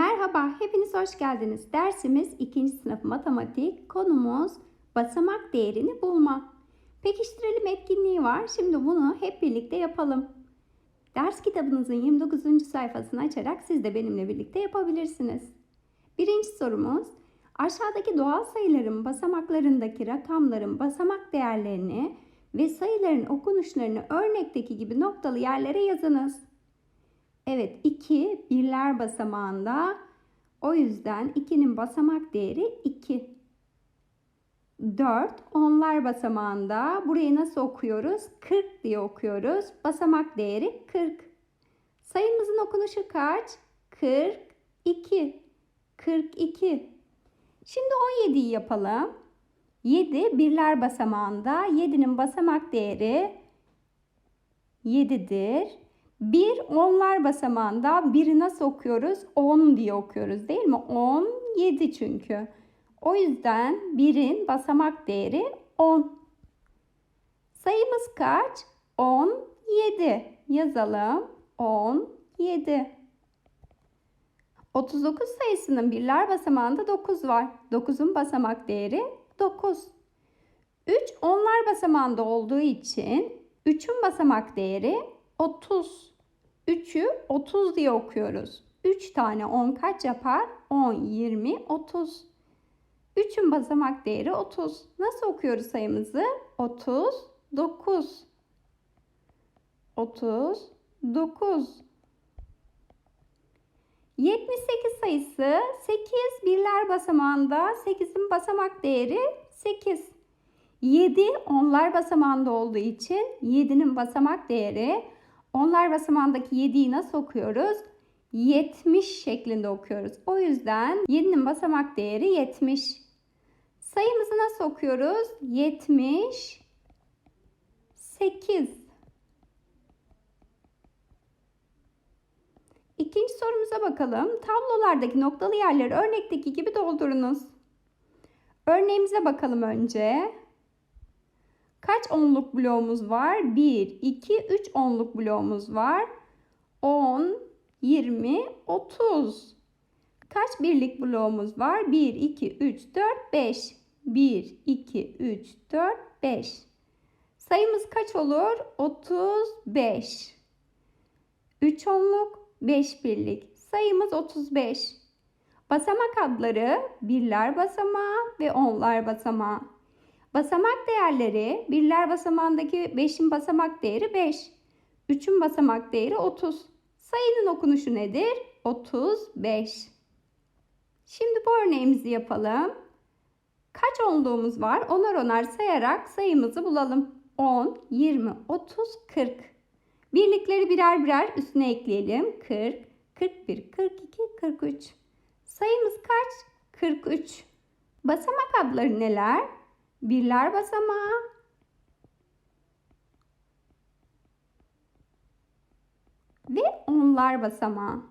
Merhaba, hepiniz hoş geldiniz. Dersimiz 2. sınıf matematik. Konumuz basamak değerini bulma. Pekiştirelim etkinliği var. Şimdi bunu hep birlikte yapalım. Ders kitabınızın 29. sayfasını açarak siz de benimle birlikte yapabilirsiniz. Birinci sorumuz, aşağıdaki doğal sayıların basamaklarındaki rakamların basamak değerlerini ve sayıların okunuşlarını örnekteki gibi noktalı yerlere yazınız. Evet 2 birler basamağında. O yüzden 2'nin basamak değeri 2. 4 onlar basamağında. Burayı nasıl okuyoruz? 40 diye okuyoruz. Basamak değeri 40. Sayımızın okunuşu kaç? 42. 42. Şimdi 17'yi yapalım. 7 birler basamağında. 7'nin basamak değeri 7'dir. 1 onlar basamağında biri nasıl okuyoruz? 10 diye okuyoruz değil mi? 17 çünkü. O yüzden 1'in basamak değeri 10. Sayımız kaç? 17. Yazalım. 17. 39 sayısının birler basamağında 9 var. 9'un basamak değeri 9. 3 onlar basamağında olduğu için 3'ün basamak değeri 30. 3'ü 30 diye okuyoruz. 3 tane 10 kaç yapar? 10, 20, 30. 3'ün basamak değeri 30. Nasıl okuyoruz sayımızı? 39. 39. 78 sayısı 8 birler basamağında 8'in basamak değeri 8. 7 onlar basamağında olduğu için 7'nin basamak değeri onlar basamağındaki 7'yi nasıl okuyoruz? 70 şeklinde okuyoruz. O yüzden 7'nin basamak değeri 70. Sayımızı nasıl okuyoruz? 78. İkinci sorumuza bakalım. Tablolardaki noktalı yerleri örnekteki gibi doldurunuz. Örneğimize bakalım önce. Kaç onluk bloğumuz var? 1, 2, 3 onluk bloğumuz var. 10, 20, 30. Kaç birlik bloğumuz var? 1, 2, 3, 4, 5. 1, 2, 3, 4, 5. Sayımız kaç olur? 35. 3 onluk, 5 birlik. Sayımız 35. Basamak adları birler basamağı ve onlar basamağı. Basamak değerleri birler basamağındaki 5'in basamak değeri 5. 3'ün basamak değeri 30. Sayının okunuşu nedir? 35. Şimdi bu örneğimizi yapalım. Kaç onluğumuz var? Onar onar sayarak sayımızı bulalım. 10, 20, 30, 40. Birlikleri birer birer üstüne ekleyelim. 40, 41, 42, 43. Sayımız kaç? 43. Basamak adları neler? Birler basamağı, ve onlar basamağı.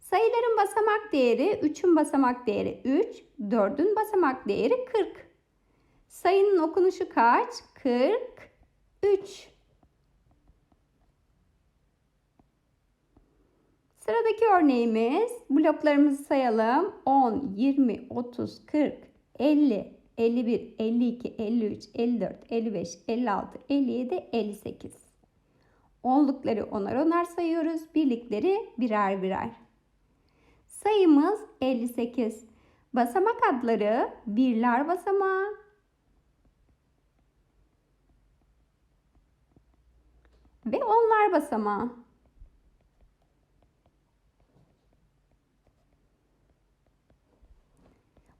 Sayıların basamak değeri 3'ün basamak değeri 3, 4'ün basamak değeri 40. Sayının okunuşu kaç? 43. Sıradaki örneğimiz bloklarımızı sayalım. 10, 20, 30, 40, 50, 51, 52, 53, 54, 55, 56, 57, 58. Onlukları onar onar sayıyoruz. Birlikleri birer birer. Sayımız 58. Basamak adları birler basamağı, ve onlar basamağı.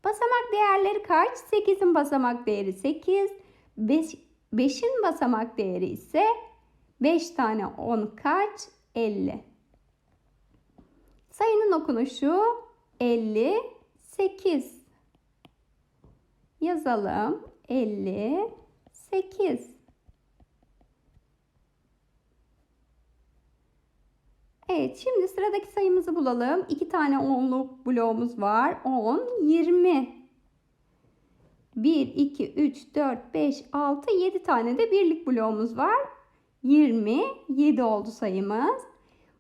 Basamak değerleri kaç? 8'in basamak değeri 8. 5'in basamak değeri ise 5 tane 10 kaç? 50. Sayının okunuşu 58. Yazalım. 58. Evet şimdi sıradaki sayımızı bulalım. İki tane onluk bloğumuz var. 10, 20. 1, 2, 3, 4, 5, 6, 7 tane de birlik bloğumuz var. 27 oldu sayımız.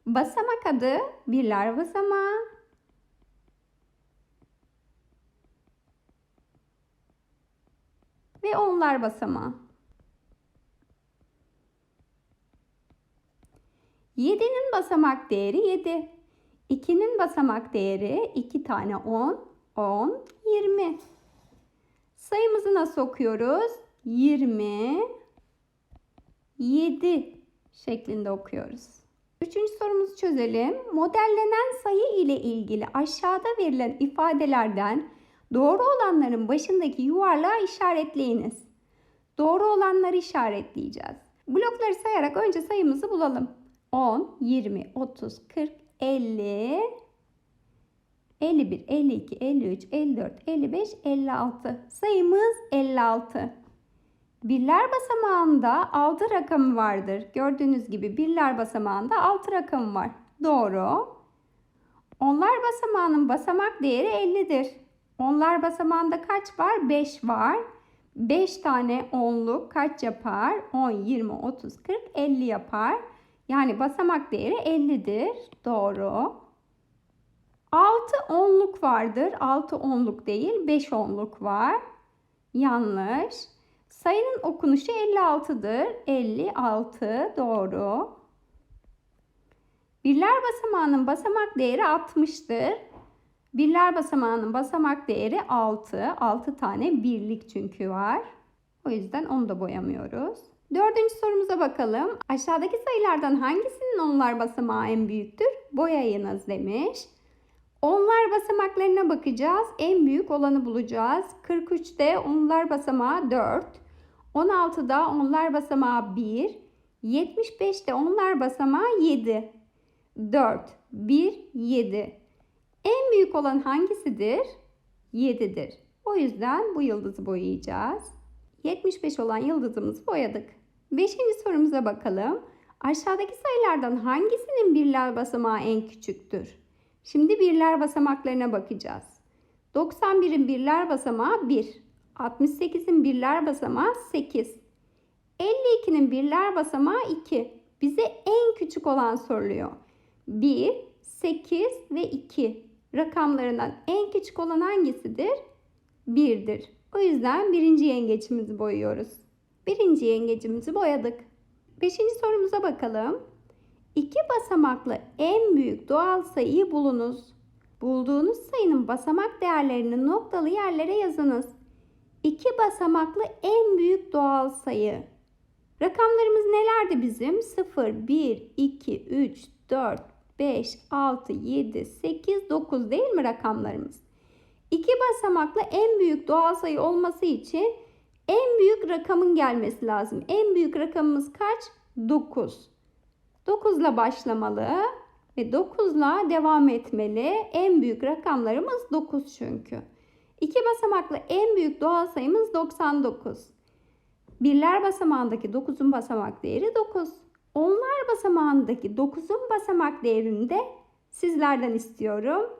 Basamak adı birler basamağı. Ve onlar basamağı. 7'nin basamak değeri 7. 2'nin basamak değeri 2 tane 10, 10, 20. Sayımızı nasıl okuyoruz? 20, 7 şeklinde okuyoruz. Üçüncü sorumuzu çözelim. Modellenen sayı ile ilgili aşağıda verilen ifadelerden doğru olanların başındaki yuvarlağı işaretleyiniz. Doğru olanları işaretleyeceğiz. Blokları sayarak önce sayımızı bulalım. 10, 20, 30, 40, 50, 51, 52, 53, 54, 55, 56. Sayımız 56. Birler basamağında 6 rakamı vardır. Gördüğünüz gibi birler basamağında 6 rakamı var. Doğru. Onlar basamağının basamak değeri 50'dir. Onlar basamağında kaç var? 5 var. 5 tane onluk kaç yapar? 10, 20, 30, 40, 50 yapar. Yani basamak değeri 50'dir. Doğru. 6 onluk vardır. 6 onluk değil 5 onluk var. Yanlış. Sayının okunuşu 56'dır. 56 doğru. Birler basamağının basamak değeri 60'tır. Birler basamağının basamak değeri 6. 6 tane birlik çünkü var. O yüzden onu da boyamıyoruz. Dördüncü sorumuza bakalım. Aşağıdaki sayılardan hangisinin onlar basamağı en büyüktür? Boyayınız demiş. Onlar basamaklarına bakacağız. En büyük olanı bulacağız. 43'te onlar basamağı 4. 16'da onlar basamağı 1. 75'te onlar basamağı 7. 4, 1, 7. En büyük olan hangisidir? 7'dir. O yüzden bu yıldızı boyayacağız. 75 olan yıldızımızı boyadık. Beşinci sorumuza bakalım. Aşağıdaki sayılardan hangisinin birler basamağı en küçüktür? Şimdi birler basamaklarına bakacağız. 91'in birler basamağı 1. 68'in birler basamağı 8. 52'nin birler basamağı 2. Bize en küçük olan soruluyor. 1, 8 ve 2 rakamlarından en küçük olan hangisidir? 1'dir. O yüzden birinci yengeçimizi boyuyoruz. Birinci yengecimizi boyadık. Beşinci sorumuza bakalım. İki basamaklı en büyük doğal sayıyı bulunuz. Bulduğunuz sayının basamak değerlerini noktalı yerlere yazınız. İki basamaklı en büyük doğal sayı. Rakamlarımız nelerdi bizim? 0, 1, 2, 3, 4, 5, 6, 7, 8, 9 değil mi rakamlarımız? İki basamaklı en büyük doğal sayı olması için en büyük rakamın gelmesi lazım. En büyük rakamımız kaç? 9. 9 ile başlamalı ve 9 ile devam etmeli. En büyük rakamlarımız 9 çünkü. İki basamaklı en büyük doğal sayımız 99. Birler basamağındaki 9'un basamak değeri 9. Onlar basamağındaki 9'un basamak değerini de sizlerden istiyorum.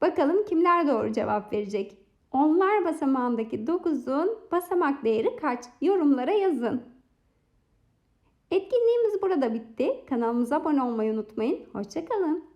Bakalım kimler doğru cevap verecek? Onlar basamağındaki 9'un basamak değeri kaç? Yorumlara yazın. Etkinliğimiz burada bitti. Kanalımıza abone olmayı unutmayın. Hoşçakalın.